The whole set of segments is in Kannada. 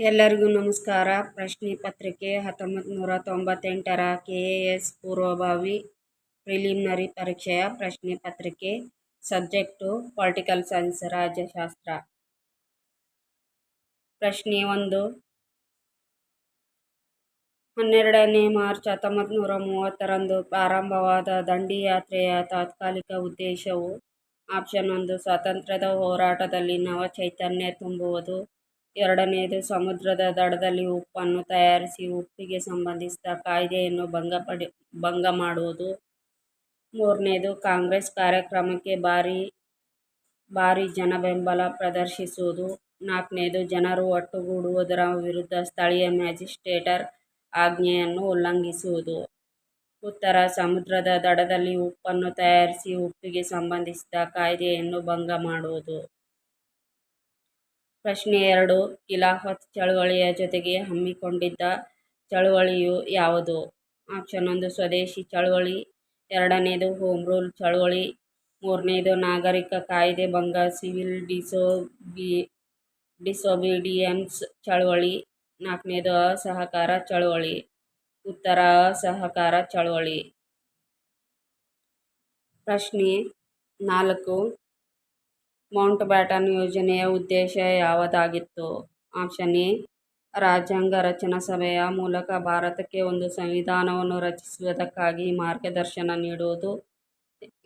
ಎಲ್ಲರಿಗೂ ನಮಸ್ಕಾರ. ಪ್ರಶ್ನೆ ಪತ್ರಿಕೆ ಹತ್ತೊಂಬತ್ತು ನೂರ ತೊಂಬತ್ತೆಂಟರ ಕೆ ಎ ಎಸ್ ಪೂರ್ವಭಾವಿ ಪ್ರಿಲಿಮಿನರಿ ಪರೀಕ್ಷೆಯ ಪ್ರಶ್ನೆ ಪತ್ರಿಕೆ, ಸಬ್ಜೆಕ್ಟು, ಪೊಲಿಟಿಕಲ್ ಸೈನ್ಸ್, ರಾಜ್ಯಶಾಸ್ತ್ರ. ಪ್ರಶ್ನೆ ಒಂದು. ಹನ್ನೆರಡನೇ ಮಾರ್ಚ್ ಹತ್ತೊಂಬತ್ತು ನೂರ ಮೂವತ್ತರಂದು ಪ್ರಾರಂಭವಾದ ದಂಡಿಯಾತ್ರೆಯ ತಾತ್ಕಾಲಿಕ ಉದ್ದೇಶವು ಆಪ್ಷನ್ ಒಂದು, ಸ್ವಾತಂತ್ರ್ಯದ ಹೋರಾಟದಲ್ಲಿ ನವ ಚೈತನ್ಯ ತುಂಬುವುದು. ಎರಡನೆಯದು ಸಮುದ್ರದ ದಡದಲ್ಲಿ ಉಪ್ಪನ್ನು ತಯಾರಿಸಿ ಉಪ್ಪಿಗೆ ಸಂಬಂಧಿಸಿದ ಕಾಯ್ದೆಯನ್ನು ಭಂಗಪಡಿ ಭಂಗ ಮಾಡುವುದು. ಮೂರನೇದು ಕಾಂಗ್ರೆಸ್ ಕಾರ್ಯಕ್ರಮಕ್ಕೆ ಭಾರಿ ಭಾರಿ ಜನಬೆಂಬಲ ಪ್ರದರ್ಶಿಸುವುದು. ನಾಲ್ಕನೇದು ಜನರು ಒಟ್ಟುಗೂಡುವುದರ ವಿರುದ್ಧ ಸ್ಥಳೀಯ ಮ್ಯಾಜಿಸ್ಟ್ರೇಟರ್ ಆಜ್ಞೆಯನ್ನು ಉಲ್ಲಂಘಿಸುವುದು. ಉತ್ತರ, ಸಮುದ್ರದ ದಡದಲ್ಲಿ ಉಪ್ಪನ್ನು ತಯಾರಿಸಿ ಉಪ್ಪಿಗೆ ಸಂಬಂಧಿಸಿದ ಕಾಯ್ದೆಯನ್ನು ಭಂಗ ಮಾಡುವುದು. ಪ್ರಶ್ನೆ ಎರಡು. ಖಿಲಾಫತ್ ಚಳುವಳಿಯ ಜೊತೆಗೆ ಹಮ್ಮಿಕೊಂಡಿದ್ದ ಚಳುವಳಿಯು ಯಾವುದು? ಆಪ್ಷನ್ ಒಂದು, ಸ್ವದೇಶಿ ಚಳುವಳಿ. ಎರಡನೇದು, ಹೋಮ್ ರೂಲ್ ಚಳುವಳಿ. ಮೂರನೇದು, ನಾಗರಿಕ ಕಾಯ್ದೆ ಭಂಗ, ಸಿವಿಲ್ ಡಿಸೋಬಿ, ಡಿಸೊಬಿಡಿಯನ್ಸ್ ಚಳುವಳಿ. ನಾಲ್ಕನೇದು, ಅಸಹಕಾರ ಚಳುವಳಿ. ಉತ್ತರ, ಅಸಹಕಾರ ಚಳುವಳಿ. ಪ್ರಶ್ನೆ ನಾಲ್ಕು. ಮೌಂಟ್ ಬ್ಯಾಟನ್ ಯೋಜನೆಯ ಉದ್ದೇಶ ಯಾವುದಾಗಿತ್ತು? ಆಪ್ಷನ್ ಎ, ರಾಜ್ಯಾಂಗ ರಚನಾ ಸಭೆಯ ಮೂಲಕ ಭಾರತಕ್ಕೆ ಒಂದು ಸಂವಿಧಾನವನ್ನು ರಚಿಸುವುದಕ್ಕಾಗಿ ಮಾರ್ಗದರ್ಶನ ನೀಡುವುದು.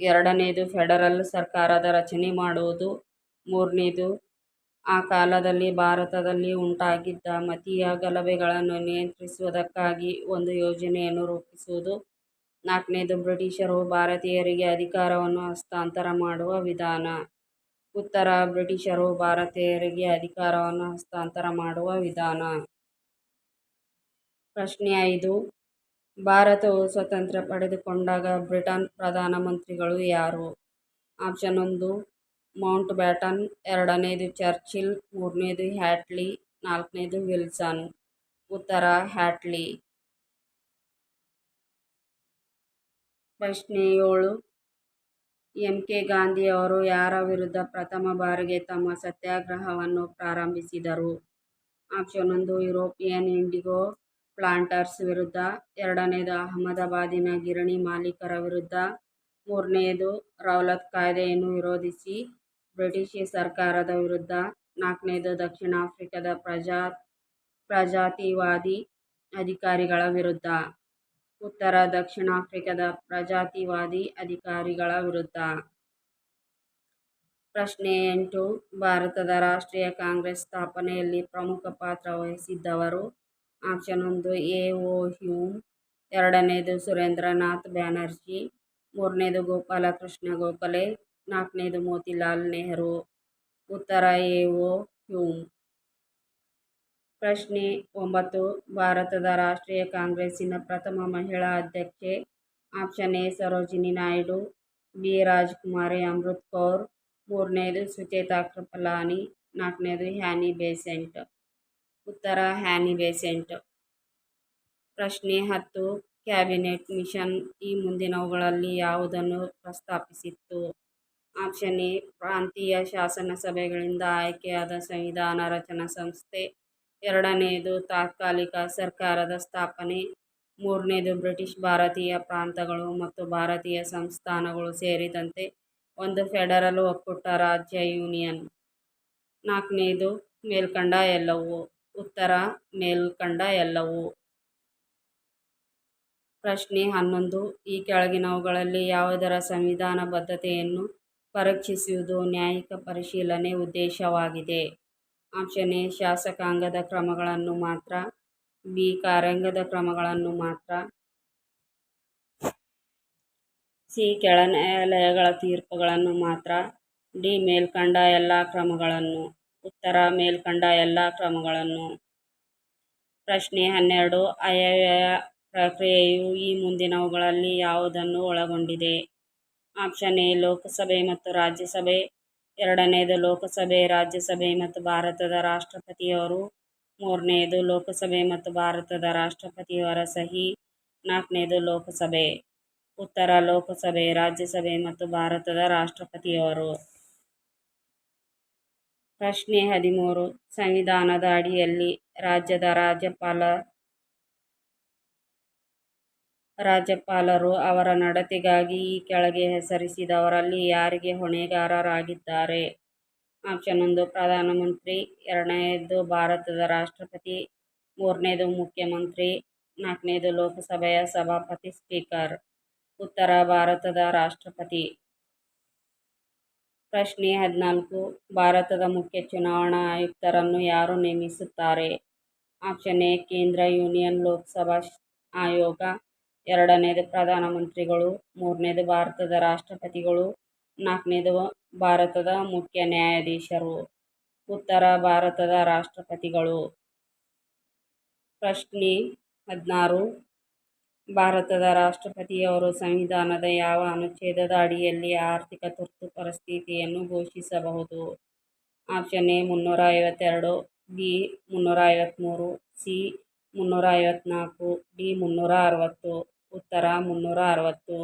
ಎರಡನೇದು, ಫೆಡರಲ್ ಸರ್ಕಾರದ ರಚನೆ ಮಾಡುವುದು. ಮೂರನೇದು, ಆ ಕಾಲದಲ್ಲಿ ಭಾರತದಲ್ಲಿ ಉಂಟಾಗಿದ್ದ ಮತೀಯ ಗಲಭೆಗಳನ್ನು ನಿಯಂತ್ರಿಸುವುದಕ್ಕಾಗಿ ಒಂದು ಯೋಜನೆಯನ್ನು ರೂಪಿಸುವುದು. ನಾಲ್ಕನೇದು, ಬ್ರಿಟಿಷರು ಭಾರತೀಯರಿಗೆ ಅಧಿಕಾರವನ್ನು ಹಸ್ತಾಂತರ ಮಾಡುವ ವಿಧಾನ. ಉತ್ತರ ಬ್ರಿಟಿಷರು ಭಾರತೀಯರಿಗೆ ಅಧಿಕಾರವನ್ನು ಹಸ್ತಾಂತರ ಮಾಡುವ ವಿಧಾನ. ಪ್ರಶ್ನೆ ಐದು. ಭಾರತವು ಸ್ವತಂತ್ರ ಪಡೆದುಕೊಂಡಾಗ ಬ್ರಿಟನ್ ಪ್ರಧಾನಮಂತ್ರಿಗಳು ಯಾರು? ಆಪ್ಷನ್ ಒಂದು, ಮೌಂಟ್ ಬ್ಯಾಟನ್, ಎರಡನೇದು ಚರ್ಚಿಲ್, ಮೂರನೇದು ಹ್ಯಾಟ್ಲಿ, ನಾಲ್ಕನೇದು ವಿಲ್ಸನ್. ಉತ್ತರ ಹ್ಯಾಟ್ಲಿ. ಪ್ರಶ್ನೆ ಏಳು. ಎಂ ಕೆ ಗಾಂಧಿಯವರು ಯಾರ ವಿರುದ್ಧ ಪ್ರಥಮ ಬಾರಿಗೆ ತಮ್ಮ ಸತ್ಯಾಗ್ರಹವನ್ನು ಪ್ರಾರಂಭಿಸಿದರು? ಆಪ್ಷನ್ ಒಂದು, ಯುರೋಪಿಯನ್ ಇಂಡಿಗೋ ಪ್ಲಾಂಟರ್ಸ್ ವಿರುದ್ಧ, ಎರಡನೇದು, ಅಹಮದಾಬಾದಿನ ಗಿರಣಿ ಮಾಲೀಕರ ವಿರುದ್ಧ ಮೂರನೆಯದು ರೌಲತ್ ಕಾಯ್ದೆಯನ್ನು ವಿರೋಧಿಸಿ, ಬ್ರಿಟಿಷ್ ಸರ್ಕಾರದ ವಿರುದ್ಧ, ನಾಲ್ಕನೇದು, ದಕ್ಷಿಣ ಆಫ್ರಿಕಾದ ಪ್ರಜಾ, ಪ್ರಜಾತಿವಾದಿ ಅಧಿಕಾರಿಗಳ ವಿರುದ್ಧ. ಉತ್ತರ ದಕ್ಷಿಣ ಆಫ್ರಿಕಾದ ಪ್ರಜಾತಿವಾದಿ ಅಧಿಕಾರಿಗಳ ವಿರುದ್ಧ. ಪ್ರಶ್ನೆ ಎಂಟು. ಭಾರತದ ರಾಷ್ಟ್ರೀಯ ಕಾಂಗ್ರೆಸ್ ಸ್ಥಾಪನೆಯಲ್ಲಿ ಪ್ರಮುಖ ಪಾತ್ರ ವಹಿಸಿದ್ದವರು ಆಪ್ಷನ್ ಒಂದು ಎ. ಓ. ಹ್ಯೂಮ್, ಎರಡನೇದು ಸುರೇಂದ್ರನಾಥ್ ಬ್ಯಾನರ್ಜಿ, ಮೂರನೇದು ಗೋಪಾಲಕೃಷ್ಣ ಗೋಖಲೆ, ನಾಲ್ಕನೇದು ಮೋತಿಲಾಲ್ ನೆಹರು. ಉತ್ತರ, ಎ. ಓ. ಹ್ಯೂಮ್. ಪ್ರಶ್ನೆ ಒಂಬತ್ತು. ಭಾರತದ ರಾಷ್ಟ್ರೀಯ ಕಾಂಗ್ರೆಸ್ಸಿನ ಪ್ರಥಮ ಮಹಿಳಾ ಅಧ್ಯಕ್ಷೆ option A Sarojini Naidu, B Rajkumari Amrit Kaur, ಮೂರನೇದು ಸುಚೇತಾ ಕೃಪಲಾನಿ, ನಾಲ್ಕನೇದು ಹ್ಯಾನಿ ಬೇಸೆಂಟ್. ಉತ್ತರ, ಹ್ಯಾನಿ ಬೇಸೆಂಟ್. ಪ್ರಶ್ನೆ ಹತ್ತು. ಕ್ಯಾಬಿನೆಟ್ ಮಿಷನ್ ಈ ಮುಂದಿನವುಗಳಲ್ಲಿ ಯಾವುದನ್ನು ಪ್ರಸ್ತಾಪಿಸಿತ್ತು? ಆಪ್ಷನ್ ಎ, ಪ್ರಾಂತೀಯ ಶಾಸನ ಸಭೆಗಳಿಂದ ಆಯ್ಕೆಯಾದ ಸಂವಿಧಾನ ರಚನಾ ಸಂಸ್ಥೆ ಎರಡನೆಯದು ತಾತ್ಕಾಲಿಕ ಸರ್ಕಾರದ ಸ್ಥಾಪನೆ, ಮೂರನೇದು ಬ್ರಿಟಿಷ್ ಭಾರತೀಯ ಪ್ರಾಂತಗಳು ಮತ್ತು ಭಾರತೀಯ ಸಂಸ್ಥಾನಗಳು ಸೇರಿದಂತೆ ಒಂದು ಫೆಡರಲ್ ಒಕ್ಕೂಟ ರಾಜ್ಯ ಯೂನಿಯನ್. ನಾಲ್ಕನೇದು ಮೇಲ್ಕಂಡ ಎಲ್ಲವೂ, ಉತ್ತರ ಮೇಲ್ಕಂಡ ಎಲ್ಲವೂ. ಪ್ರಶ್ನೆ ಹನ್ನೊಂದು, ಈ ಕೆಳಗಿನವುಗಳಲ್ಲಿ ಯಾವುದರ ಸಂವಿಧಾನ ಬದ್ಧತೆಯನ್ನು ಪರೀಕ್ಷಿಸುವುದು ನ್ಯಾಯಿಕ ಪರಿಶೀಲನೆ ಉದ್ದೇಶವಾಗಿದೆ? ಆಪ್ಷನ್ ಎ ಶಾಸಕಾಂಗದ ಕ್ರಮಗಳನ್ನು ಮಾತ್ರ, ಬಿ ಕಾರ್ಯಾಂಗದ ಕ್ರಮಗಳನ್ನು ಮಾತ್ರ. ಸಿ ಕೆಳ ನ್ಯಾಯಾಲಯಗಳ ತೀರ್ಪುಗಳನ್ನು ಮಾತ್ರ, ಡಿ ಮೇಲ್ಕಂಡ ಎಲ್ಲ ಕ್ರಮಗಳನ್ನು, ಉತ್ತರ ಮೇಲ್ಕಂಡ ಎಲ್ಲ ಕ್ರಮಗಳನ್ನು. ಪ್ರಶ್ನೆ ಹನ್ನೆರಡು, ಆಯವ್ಯಯ ಪ್ರಕ್ರಿಯೆಯು ಈ ಮುಂದಿನವುಗಳಲ್ಲಿ ಯಾವುದನ್ನು ಒಳಗೊಂಡಿದೆ? ಆಪ್ಷನ್ ಎ ಲೋಕಸಭೆ ಮತ್ತು ರಾಜ್ಯಸಭೆ ಎರಡನೆಯದು ಲೋಕಸಭೆ, ರಾಜ್ಯಸಭೆ ಮತ್ತು ಭಾರತದ ರಾಷ್ಟ್ರಪತಿಯವರು ಮೂರನೆಯದು ಲೋಕಸಭೆ ಮತ್ತು ಭಾರತದ ರಾಷ್ಟ್ರಪತಿಯವರ ಸಹಿ, ನಾಲ್ಕನೇದು ಲೋಕಸಭೆ, ಉತ್ತರ ಲೋಕಸಭೆ, ರಾಜ್ಯಸಭೆ ಮತ್ತು ಭಾರತದ ರಾಷ್ಟ್ರಪತಿಯವರು. ಪ್ರಶ್ನೆ ಹದಿಮೂರು, ಸಂವಿಧಾನದ ಅಡಿಯಲ್ಲಿ ರಾಜ್ಯದ ರಾಜ್ಯಪಾಲರು ಅವರ ನಡತೆಗಾಗಿ ಈ ಕೆಳಗೆ ಹೆಸರಿಸಿದವರಲ್ಲಿ ಯಾರಿಗೆ ಹೊಣೆಗಾರರಾಗಿದ್ದಾರೆ? ಆಪ್ಷನ್ ಒಂದು, ಪ್ರಧಾನಮಂತ್ರಿ. ಎರಡನೆಯದು ಭಾರತದ ರಾಷ್ಟ್ರಪತಿ. ಮೂರನೇದು, ಮುಖ್ಯಮಂತ್ರಿ. ನಾಲ್ಕನೇದು, ಲೋಕಸಭೆಯ ಸಭಾಪತಿ ಸ್ಪೀಕರ್. ಉತ್ತರ, ಭಾರತದ ರಾಷ್ಟ್ರಪತಿ. ಪ್ರಶ್ನೆ ಹದಿನಾಲ್ಕು, ಭಾರತದ ಮುಖ್ಯ ಚುನಾವಣಾ ಆಯುಕ್ತರನ್ನು ಯಾರು ನೇಮಿಸುತ್ತಾರೆ? ಆಪ್ಷನ್ ಎ, ಕೇಂದ್ರ ಯೂನಿಯನ್ ಲೋಕಸಭಾ ಆಯೋಗ. ಎರಡನೆಯದು ಪ್ರಧಾನಮಂತ್ರಿಗಳು ಮೂರನೇದು ಭಾರತದ ರಾಷ್ಟ್ರಪತಿಗಳು, ನಾಲ್ಕನೇದು ಭಾರತದ ಮುಖ್ಯ ನ್ಯಾಯಾಧೀಶರು. ಉತ್ತರ ಭಾರತದ ರಾಷ್ಟ್ರಪತಿಗಳು. ಪ್ರಶ್ನೆ ಹದಿನಾರು. ಭಾರತದ ರಾಷ್ಟ್ರಪತಿಯವರು ಸಂವಿಧಾನದ ಯಾವ ಅನುಚ್ಛೇದದ ಅಡಿಯಲ್ಲಿ ಆರ್ಥಿಕ ತುರ್ತು ಪರಿಸ್ಥಿತಿಯನ್ನು ಘೋಷಿಸಬಹುದು? ಆಪ್ಷನ್ ಎ ಮುನ್ನೂರ ಐವತ್ತೆರಡು, ಬಿ ಮುನ್ನೂರ ಐವತ್ತ್ಮೂರು ಸಿ ಮುನ್ನೂರ ಐವತ್ತ್ನಾಲ್ಕು ಡಿ ಮುನ್ನೂರ ಅರವತ್ತು. ಉತ್ತರ ಮುನ್ನೂರ ಅರವತ್ತು.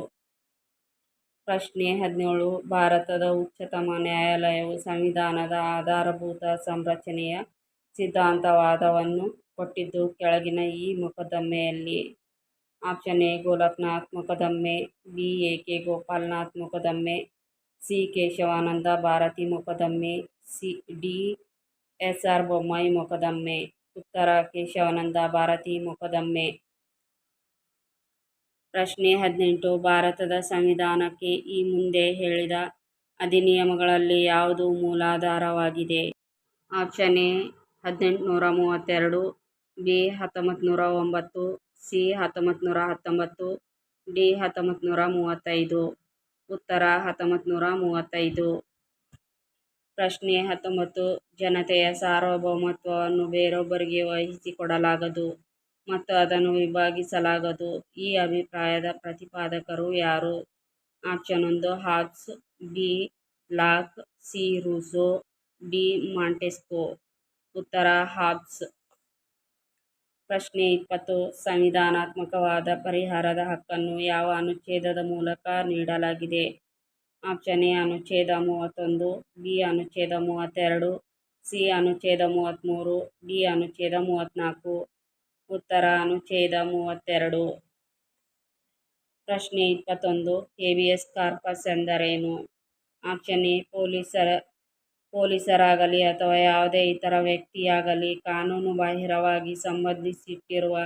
ಪ್ರಶ್ನೆ ಹದಿನೇಳು. ಭಾರತದ ಉಚ್ಚತಮ ನ್ಯಾಯಾಲಯವು ಸಂವಿಧಾನದ ಆಧಾರಭೂತ ಸಂರಚನೆಯ ಸಿದ್ಧಾಂತವಾದವನ್ನು ಕೊಟ್ಟಿದ್ದು, ಕೆಳಗಿನ ಈ ಮೊಕದ್ದಮೆಯಲ್ಲಿ ಆಪ್ಷನ್ ಎ, ಗೋಲಕ್ನಾಥ್ ಮೊಕದ್ದಮೆ, ಬಿ, ಎ, ಕೆ, ಗೋಪಾಲನಾಥ್ ಮೊಕದ್ದಮೆ, ಸಿ ಕೇಶವಾನಂದ ಭಾರತಿ ಮೊಕದ್ದಮೆ, C, D, S, R, Bommai ಮೊಕದ್ದಮೆ, ಉತ್ತರ ಕೇಶವಾನಂದ ಭಾರತಿ ಮೊಕದ್ದಮೆ ಪ್ರಶ್ನೆ ಹದಿನೆಂಟು, ಭಾರತದ ಸಂವಿಧಾನಕ್ಕೆ ಈ ಮುಂದೆ ಹೇಳಿದ ಅಧಿನಿಯಮಗಳಲ್ಲಿ ಯಾವುದು ಮೂಲಾಧಾರವಾಗಿದೆ? ಆಪ್ಷನ್ ಎ, ಹದಿನೆಂಟುನೂರ ಮೂವತ್ತೆರಡು, ಬಿ ಹತ್ತೊಂಬತ್ತು ನೂರ ಒಂಬತ್ತು, ಸಿ ಹತ್ತೊಂಬತ್ತು ನೂರ ಹತ್ತೊಂಬತ್ತು, ಡಿ ಹತ್ತೊಂಬತ್ತು ನೂರ ಮೂವತ್ತೈದು. ಉತ್ತರ ಹತ್ತೊಂಬತ್ತುನೂರ ಮೂವತ್ತೈದು. ಪ್ರಶ್ನೆ ಹತ್ತೊಂಬತ್ತು, ಜನತೆಯ ಸಾರ್ವಭೌಮತ್ವವನ್ನು ಬೇರೊಬ್ಬರಿಗೆ ವಹಿಸಿಕೊಡಲಾಗದು. ಮತ್ತು ಅದನ್ನು ವಿಭಾಗಿಸಲಾಗದು. ಈ ಅಭಿಪ್ರಾಯದ ಪ್ರತಿಪಾದಕರು ಯಾರು? ಆಪ್ಷನ್ ಒಂದು Hobbes B Locke C, Rousseau, D, Montesquieu. ಉತ್ತರ ಹಾಬ್ಸ್ ಪ್ರಶ್ನೆ ಇಪ್ಪತ್ತು, ಸಂವಿಧಾನಾತ್ಮಕವಾದ ಪರಿಹಾರದ ಹಕ್ಕನ್ನು ಯಾವ ಅನುಚ್ಛೇದದ ಮೂಲಕ ನೀಡಲಾಗಿದೆ? ಆಪ್ಷನ್ ಎ, ಅನುಚ್ಛೇದ ಮೂವತ್ತೊಂದು, ಬಿ, ಅನುಚ್ಛೇದ ಮೂವತ್ತೆರಡು, ಸಿ, ಅನುಚ್ಛೇದ ಮೂವತ್ತ್ಮೂರು, ಡಿ, ಅನುಚ್ಛೇದ ಮೂವತ್ತ್ನಾಲ್ಕು. ಉತ್ತರ ಅನುಚ್ಛೇದ ಮೂವತ್ತೆರಡು. ಪ್ರಶ್ನೆ ಇಪ್ಪತ್ತೊಂದು. ಹೇಬಿಯಸ್ ಕಾರ್ಪಸ್ ಎಂದರೇನು? ಆಪ್ಷನ್ ಎ, ಪೊಲೀಸರ, ಪೊಲೀಸರಾಗಲಿ ಅಥವಾ ಯಾವುದೇ ಇತರ ವ್ಯಕ್ತಿಯಾಗಲಿ ಕಾನೂನು ಬಾಹಿರವಾಗಿ ಸಂಬಂಧಿಸಿಟ್ಟಿರುವ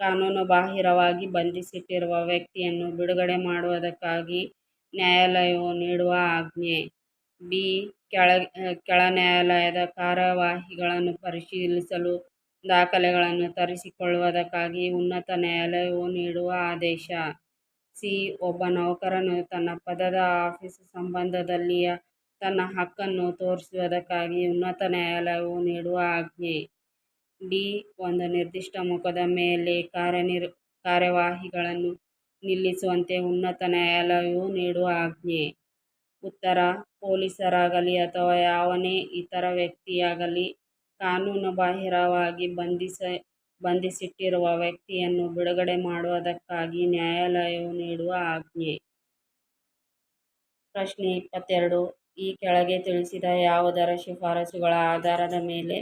ಕಾನೂನುಬಾಹಿರವಾಗಿ ಬಂಧಿಸಿಟ್ಟಿರುವ ವ್ಯಕ್ತಿಯನ್ನು ಬಿಡುಗಡೆ ಮಾಡುವುದಕ್ಕಾಗಿ ನ್ಯಾಯಾಲಯವು ನೀಡುವ ಆಜ್ಞೆ. ಬಿ, ಕೆಳ ಕೆಳ ನ್ಯಾಯಾಲಯದ ಕಾರ್ಯವಾಹಿಗಳನ್ನು ಪರಿಶೀಲಿಸಲು ದಾಖಲೆಗಳನ್ನು ತರಿಸಿಕೊಳ್ಳುವುದಕ್ಕಾಗಿ ಉನ್ನತ ನ್ಯಾಯಾಲಯವು ನೀಡುವ ಆದೇಶ. ಸಿ. ಒಬ್ಬ ನೌಕರನು ತನ್ನ ಪದದ ಆಫೀಸ್ ಸಂಬಂಧದಲ್ಲಿಯ ತನ್ನ ಹಕ್ಕನ್ನು ತೋರಿಸುವುದಕ್ಕಾಗಿ ಉನ್ನತ ನ್ಯಾಯಾಲಯವು ನೀಡುವ ಆಜ್ಞೆ. ಡಿ. ಒಂದು ನಿರ್ದಿಷ್ಟ ಮುಖದ ಮೇಲೆ ಕಾರ್ಯನಿರ್, ಕಾರ್ಯವಾಹಿಗಳನ್ನು ನಿಲ್ಲಿಸುವಂತೆ ಉನ್ನತ ನ್ಯಾಯಾಲಯವು ನೀಡುವ ಆಜ್ಞೆ. ಉತ್ತರ, ಪೊಲೀಸರಾಗಲಿ ಅಥವಾ ಯಾವನೇ ಇತರ ವ್ಯಕ್ತಿಯಾಗಲಿ ಕಾನೂನುಬಾಹಿರವಾಗಿ ಬಂಧಿಸ, ಬಂಧಿಸಿಟ್ಟಿರುವ ವ್ಯಕ್ತಿಯನ್ನು ಬಿಡುಗಡೆ ಮಾಡುವುದಕ್ಕಾಗಿ ನ್ಯಾಯಾಲಯವು ನೀಡುವ ಆಜ್ಞೆ. ಪ್ರಶ್ನೆ ಇಪ್ಪತ್ತೆರಡು. ಈ ಕೆಳಗೆ ತಿಳಿಸಿದ ಯಾವುದರ ಶಿಫಾರಸುಗಳ ಆಧಾರದ ಮೇಲೆ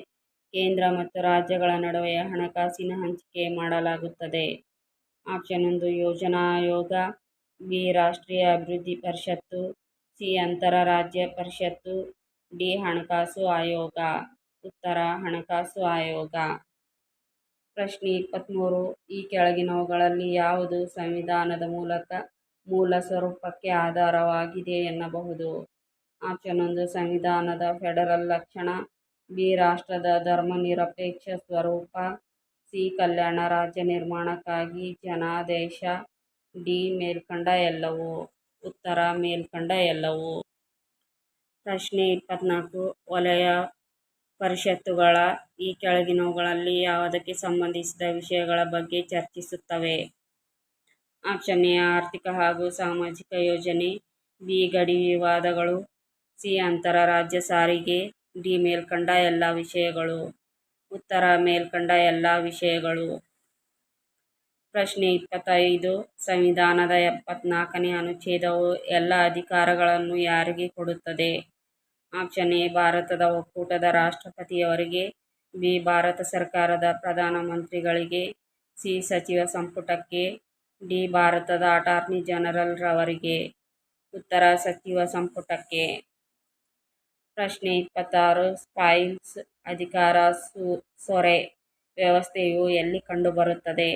ಕೇಂದ್ರ ಮತ್ತು ರಾಜ್ಯಗಳ ನಡುವೆ ಹಣಕಾಸಿನ ಹಂಚಿಕೆ ಮಾಡಲಾಗುತ್ತದೆ? ಆಪ್ಷನ್ ಒಂದು, ಯೋಜನಾ ಆಯೋಗ. ಬಿ, ರಾಷ್ಟ್ರೀಯ ಅಭಿವೃದ್ಧಿ ಪರಿಷತ್ತು. ಸಿ, ಅಂತರ ರಾಜ್ಯ ಪರಿಷತ್ತು. ಡಿ, ಹಣಕಾಸು ಆಯೋಗ. ಉತ್ತರ ಹಣಕಾಸು ಆಯೋಗ. ಪ್ರಶ್ನೆ ಇಪ್ಪತ್ತ್ಮೂರು ಈ ಕೆಳಗಿನವುಗಳಲ್ಲಿ ಯಾವುದು ಸಂವಿಧಾನದ ಮೂಲಕ ಮೂಲ ಸ್ವರೂಪಕ್ಕೆ ಆಧಾರವಾಗಿದೆ ಎನ್ನಬಹುದು? ಆಪ್ಷನ್ ಒಂದು, ಸಂವಿಧಾನದ ಫೆಡರಲ್ ಲಕ್ಷಣ. ಬಿ, ರಾಷ್ಟ್ರದ ಧರ್ಮನಿರಪೇಕ್ಷ ಸ್ವರೂಪ. ಸಿ, ಕಲ್ಯಾಣ ರಾಜ್ಯ ನಿರ್ಮಾಣಕ್ಕಾಗಿ ಜನಾದೇಶ. ಡಿ, ಮೇಲ್ಕಂಡ ಎಲ್ಲವೂ. ಉತ್ತರ, ಮೇಲ್ಕಂಡ ಎಲ್ಲವೂ. ಪ್ರಶ್ನೆ ಇಪ್ಪತ್ತ್ನಾಲ್ಕು ವಲಯ ಪರಿಷತ್ತುಗಳ ಈ ಕೆಳಗಿನವುಗಳಲ್ಲಿ ಯಾವುದಕ್ಕೆ ಸಂಬಂಧಿಸಿದ ವಿಷಯಗಳ ಬಗ್ಗೆ ಚರ್ಚಿಸುತ್ತವೆ. ಆಪ್ಷನ್ ಎ, ಆರ್ಥಿಕ ಹಾಗೂ ಸಾಮಾಜಿಕ ಯೋಜನೆ, ಬಿ, ಗಡಿ ವಿವಾದಗಳು, ಸಿ, ಅಂತರ ರಾಜ್ಯ ಸಾರಿಗೆ, ಡಿ, ಮೇಲ್ಕಂಡ ಎಲ್ಲ ವಿಷಯಗಳು. ಉತ್ತರ ಮೇಲ್ಕಂಡ ಎಲ್ಲ ವಿಷಯಗಳು. ಪ್ರಶ್ನೆ ಇಪ್ಪತ್ತೈದು, ಸಂವಿಧಾನದ ಎಪ್ಪತ್ನಾಲ್ಕನೇ ಅನುಚ್ಛೇದವು ಎಲ್ಲ ಅಧಿಕಾರಗಳನ್ನು ಯಾರಿಗೆ ಕೊಡುತ್ತದೆ? ಆಪ್ಷನ್ ಎ, ಭಾರತದ ಒಕ್ಕೂಟದ ರಾಷ್ಟ್ರಪತಿಯವರಿಗೆ, ಬಿ, ಭಾರತ ಸರ್ಕಾರದ ಪ್ರಧಾನ ಮಂತ್ರಿಗಳಿಗೆ, ಸಿ, ಸಚಿವ ಸಂಪುಟಕ್ಕೆ, ಡಿ, ಭಾರತದ ಅಟಾರ್ನಿ ಜನರಲ್ ರವರಿಗೆ. ಉತ್ತರ ಸಚಿವ ಸಂಪುಟಕ್ಕೆ. ಪ್ರಶ್ನೆ ಇಪ್ಪತ್ತಾರು ಸ್ಪೈಲ್ಸ್ ಅಧಿಕಾರ ಸೊರೆ ವ್ಯವಸ್ಥೆಯು ಎಲ್ಲಿ ಕಂಡುಬರುತ್ತದೆ?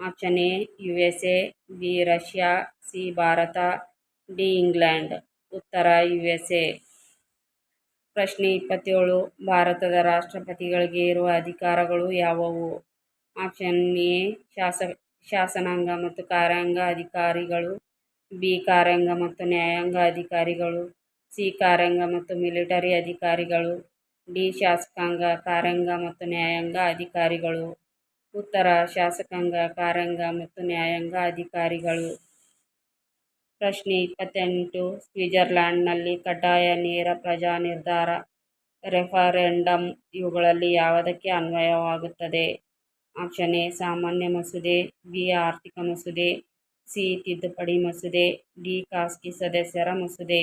Option A U S A B, Russia, C, Bharat, D, England. ಉತ್ತರ ಯು ಎಸ್ ಎ ಪ್ರಶ್ನೆ ಇಪ್ಪತ್ತೇಳು, ಭಾರತದ ರಾಷ್ಟ್ರಪತಿಗಳಿಗೆ ಇರುವ ಅಧಿಕಾರಗಳು ಯಾವುವು? ಆಪ್ಷನ್ ಎ, ಶಾಸ, ಶಾಸನಾಂಗ ಮತ್ತು ಕಾರ್ಯಾಂಗ ಅಧಿಕಾರಿಗಳು, ಬಿ, ಕಾರ್ಯಾಂಗ ಮತ್ತು ನ್ಯಾಯಾಂಗ ಅಧಿಕಾರಿಗಳು, ಸಿ, ಕಾರ್ಯಾಂಗ ಮತ್ತು ಮಿಲಿಟರಿ ಅಧಿಕಾರಿಗಳು, ಡಿ, ಶಾಸಕಾಂಗ, ಕಾರ್ಯಾಂಗ ಮತ್ತು ನ್ಯಾಯಾಂಗ ಅಧಿಕಾರಿಗಳು. ಉತ್ತರ, ಶಾಸಕಾಂಗ, ಕಾರ್ಯಾಂಗ ಮತ್ತು ನ್ಯಾಯಾಂಗ ಅಧಿಕಾರಿಗಳು. ಪ್ರಶ್ನೆ ಇಪ್ಪತ್ತೆಂಟು. ಸ್ವಿಟ್ಜರ್ಲ್ಯಾಂಡ್ನಲ್ಲಿ ಕಡ್ಡಾಯ ನೇರ ಪ್ರಜಾ ನಿರ್ಧಾರ ರೆಫರೆಂಡಮ್ ಇವುಗಳಲ್ಲಿ ಯಾವುದಕ್ಕೆ ಅನ್ವಯವಾಗುತ್ತದೆ? ಆಪ್ಷನ್ ಎ, ಸಾಮಾನ್ಯ ಮಸೂದೆ, ಬಿ, ಆರ್ಥಿಕ ಮಸೂದೆ, ಸಿ, ತಿದ್ದುಪಡಿ ಮಸೂದೆ, ಡಿ, ಖಾಸಗಿ ಸದಸ್ಯರ ಮಸೂದೆ.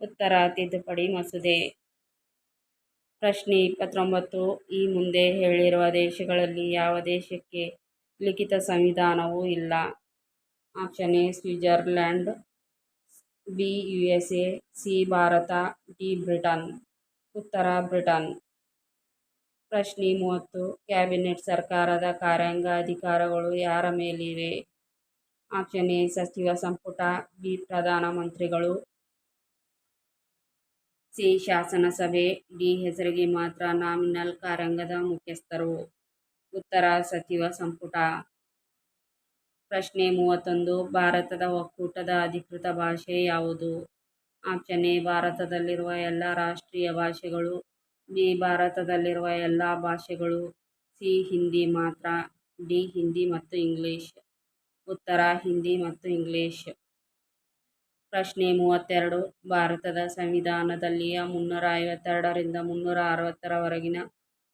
ಉತ್ತರ, ತಿದ್ದುಪಡಿ ಮಸೂದೆ. ಪ್ರಶ್ನೆ ಇಪ್ಪತ್ತೊಂಬತ್ತು, ಈ ಮುಂದೆ ಹೇಳಿರುವ ದೇಶಗಳಲ್ಲಿ ಯಾವ ದೇಶಕ್ಕೆ ಲಿಖಿತ ಸಂವಿಧಾನವೂ ಇಲ್ಲ. Option A Switzerland B U S A C, Bharat, D, Britain. ಉತ್ತರ, ಬ್ರಿಟನ್. ಪ್ರಶ್ನೆ ಮೂವತ್ತು, ಕ್ಯಾಬಿನೆಟ್ ಸರ್ಕಾರದ ಕಾರ್ಯಾಂಗ ಅಧಿಕಾರಗಳು ಯಾರ ಮೇಲಿವೆ? ಆಪ್ಷನ್ ಎ, ಸಚಿವ ಸಂಪುಟ, ಬಿ, ಪ್ರಧಾನ ಮಂತ್ರಿಗಳು. ಸಿ, ಶಾಸನಸಭೆ, ಡಿ, ಹೆಸರಿಗೆ ಮಾತ್ರ ನಾಮಿನಲ್ ಕಾರ್ಯಾಂಗದ ಮುಖ್ಯಸ್ಥರು. ಉತ್ತರ, ಸಚಿವ ಸಂಪುಟ. ಪ್ರಶ್ನೆ ಮೂವತ್ತೊಂದು, ಭಾರತದ ಒಕ್ಕೂಟದ ಅಧಿಕೃತ ಭಾಷೆ ಯಾವುದು? ಆಪ್ಷನ್ ಎ, ಭಾರತದಲ್ಲಿರುವ ಎಲ್ಲ ರಾಷ್ಟ್ರೀಯ ಭಾಷೆಗಳು. ಬಿ, ಭಾರತದಲ್ಲಿರುವ ಎಲ್ಲ ಭಾಷೆಗಳು. ಸಿ, ಹಿಂದಿ ಮಾತ್ರ. ಡಿ, ಹಿಂದಿ ಮತ್ತು ಇಂಗ್ಲಿಷ್. ಉತ್ತರ, ಹಿಂದಿ ಮತ್ತು ಇಂಗ್ಲಿಷ್. ಪ್ರಶ್ನೆ ಮೂವತ್ತೆರಡು, ಭಾರತದ ಸಂವಿಧಾನದಲ್ಲಿಯ ಮುನ್ನೂರ ಐವತ್ತೆರಡರಿಂದ ಮುನ್ನೂರ ಅರವತ್ತರವರೆಗಿನ